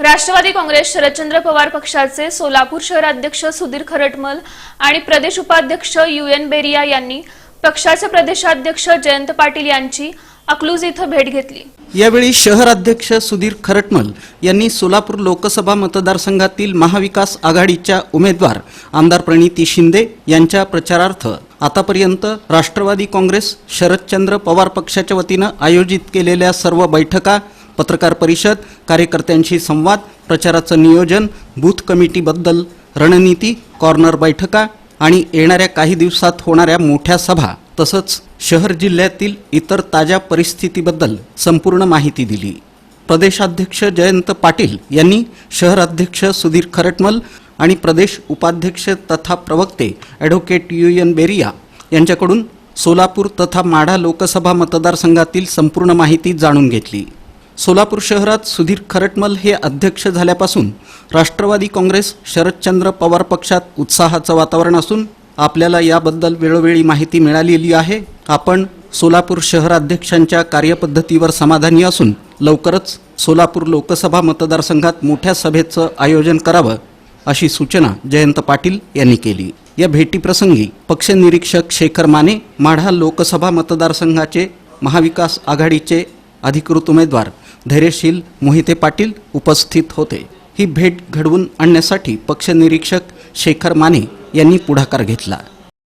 राष्ट्रवादी काँग्रेस शरदचंद्र पवार पक्षाचे सोलापूर शहराध्यक्ष सुधीर खरटमल आणि प्रदेश उपाध्यक्ष यू एन बेरिया यांनी पक्षाचे प्रदेशाध्यक्ष जयंत पाटील यांची अकलूज इथं भेट घेतली. यावेळी शहराध्यक्ष सुधीर खरटमल यांनी सोलापूर लोकसभा मतदारसंघातील महाविकास आघाडीच्या उमेदवार आमदार प्रणिती शिंदे यांच्या प्रचारार्थ आतापर्यंत राष्ट्रवादी काँग्रेस शरदचंद्र पवार पक्षाच्या वतीनं आयोजित केलेल्या सर्व बैठका पत्रकार परिषद कार्यकर्त्यांशी संवाद प्रचाराचं नियोजन बूथ कमिटीबद्दल रणनीती कॉर्नर बैठका आणि येणाऱ्या काही दिवसात होणाऱ्या मोठ्या सभा तसंच शहर जिल्ह्यातील इतर ताज्या परिस्थितीबद्दल संपूर्ण माहिती दिली. प्रदेशाध्यक्ष जयंत पाटील यांनी शहराध्यक्ष सुधीर खरटमल आणि प्रदेश उपाध्यक्ष तथा प्रवक्ते ॲडव्होकेट यू एन बेरिया यांच्याकडून सोलापूर तथा माढा लोकसभा मतदारसंघातील संपूर्ण माहिती जाणून घेतली. सोलापूर शहरात सुधीर खरटमल हे अध्यक्ष झाल्यापासून राष्ट्रवादी काँग्रेस शरदचंद्र पवार पक्षात उत्साहाचं वातावरण असून आपल्याला याबद्दल वेळोवेळी माहिती मिळालेली आहे. आपण सोलापूर शहराध्यक्षांच्या कार्यपद्धतीवर समाधानी असून लवकरच सोलापूर लोकसभा मतदारसंघात मोठ्या सभेचं आयोजन करावं अशी सूचना जयंत पाटील यांनी केली. या भेटीप्रसंगी पक्षनिरीक्षक शेखर माने माढा लोकसभा मतदारसंघाचे महाविकास आघाडीचे अधिकृत उमेदवार धैर्यशील मोहिते पाटील उपस्थित होते. ही भेट घडवून आणण्यासाठी पक्षनिरीक्षक शेखर माने यांनी पुढाकार घेतला.